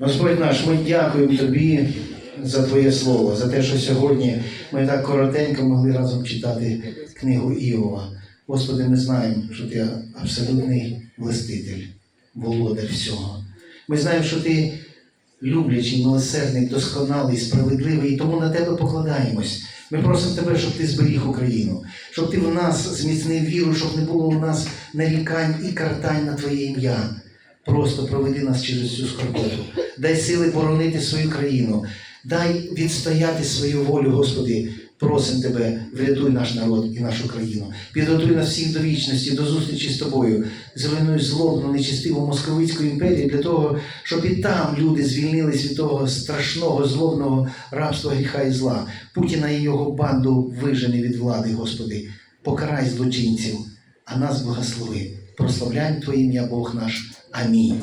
Господь наш, ми дякуємо Тобі за Твоє Слово, за те, що сьогодні ми так коротенько могли разом читати книгу Іова. Господи, ми знаємо, що Ти абсолютний властитель, володар всього. Ми знаємо, що Ти люблячий, милосердний, досконалий, справедливий, і тому на Тебе покладаємось. Ми просимо Тебе, щоб Ти зберіг Україну, щоб Ти в нас зміцнив віру, щоб не було у нас нарікань і картань на Твоє ім'я. Просто проведи нас через цю скорботу. Дай сили боронити свою країну. Дай відстояти свою волю, Господи. Просим Тебе, врятуй наш народ і нашу країну. Підготуй нас всіх до вічності, до зустрічі з тобою. Зруйнуй злобну, нечистиву московицьку імперію для того, щоб і там люди звільнились від того страшного злобного рабства гріха і зла. Путіна і його банду вижени від влади, Господи. Покарай злочинців, а нас благослови. Прославляємо Твоє ім'я, Бог наш. Амінь.